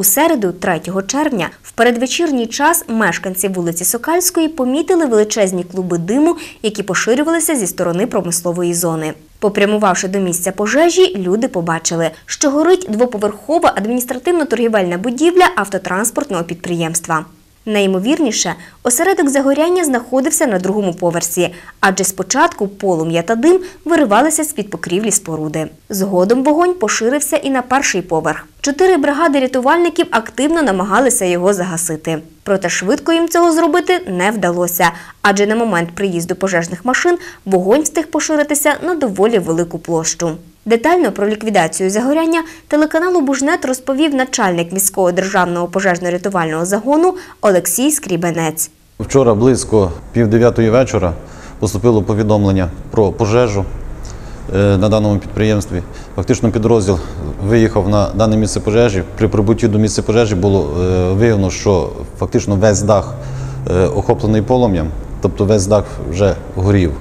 У середу, 3 червня, в передвечірній час мешканці вулиці Сокальської помітили величезні клуби диму, які поширювалися зі сторони промислової зони. Попрямувавши до місця пожежі, люди побачили, що горить двоповерхова адміністративно-торгівельна будівля автотранспортного підприємства. Найімовірніше, осередок загоряння знаходився на другому поверсі, адже спочатку полум'я та дим виривалися з-під покрівлі споруди. Згодом вогонь поширився і на перший поверх. Чотири бригади рятувальників активно намагалися його загасити. Проте швидко їм цього зробити не вдалося, адже на момент приїзду пожежних машин вогонь встиг поширитися на доволі велику площу. Детально про ліквідацію загоряння телеканалу Бужнет розповів начальник міського державного пожежно-рятувального загону Олексій Скрібенець. Вчора близько пів дев'ятої вечора поступило повідомлення про пожежу е, на даному підприємстві. Фактично підрозділ виїхав на дане місце пожежі. При прибутті до місця пожежі було е, виявлено, що фактично весь дах е, охоплений полум'ям, тобто весь дах вже горів.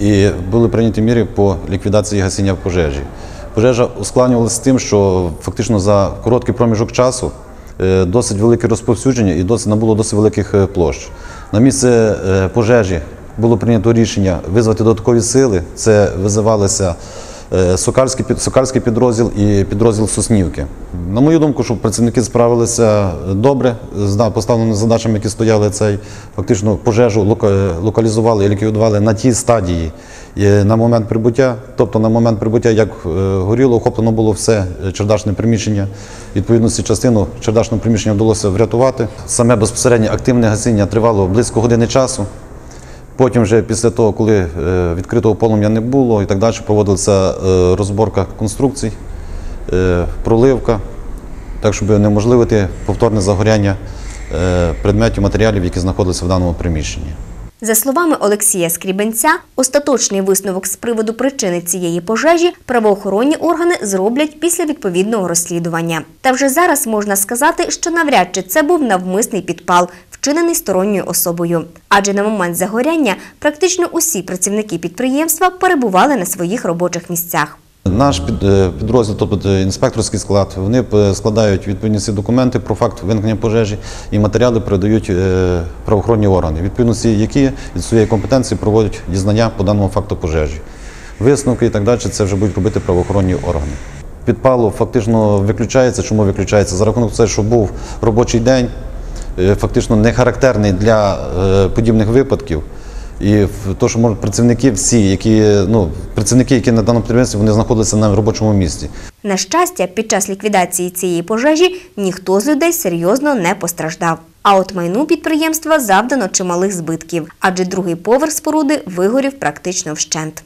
І були прийняті міри по ліквідації гасіння пожежі. Пожежа ускладнювалася з тим, що фактично за короткий проміжок часу е, досить велике розповсюдження і досить набуло досить великих е, площ. На місце е, пожежі було прийнято рішення визвати додаткові сили. Це визивалися е, Сокальський, під- Сокальський підрозділ і підрозділ Соснівки. На мою думку, що працівники справилися добре з поставленими задачами, які стояли цей. Фактично пожежу лока- локалізували і ліквідували на тій стадії е, на момент прибуття. Тобто на момент прибуття, як е, горіло, охоплено було все е, чердачне приміщення. Відповідності частину чердачного приміщення вдалося врятувати. Саме безпосередньо активне гасіння тривало близько години часу. Потім, вже після того, коли е, відкритого полум'я не було і так далі, проводилася е, розборка конструкцій, е, проливка, так, щоб унеможливити повторне загоряння предметів, матеріалів, які знаходилися в даному приміщенні. За словами Олексія Скрібенця, остаточний висновок з приводу причини цієї пожежі правоохоронні органи зроблять після відповідного розслідування. Та вже зараз можна сказати, що навряд чи це був навмисний підпал, вчинений сторонньою особою. Адже на момент загоряння практично усі працівники підприємства перебували на своїх робочих місцях. Наш е, підрозділ, тобто інспекторський склад, вони е, складають відповідні всі документи про факт виникнення пожежі і матеріали передають е, правоохоронні органи, відповідності які від своєї компетенції проводять дізнання по даному факту пожежі. Висновки і так далі це вже будуть робити правоохоронні органи. Підпалу фактично виключається. Чому виключається? За рахунок того, що був робочий день, фактично не характерний для е, подібних випадків. І то, що можуть працівники всі, які ну працівники, які на даному підприємстві, вони знаходилися на робочому місці. На щастя, під час ліквідації цієї пожежі ніхто з людей серйозно не постраждав. А от майну підприємства завдано чималих збитків, адже другий поверх споруди вигорів практично вщент.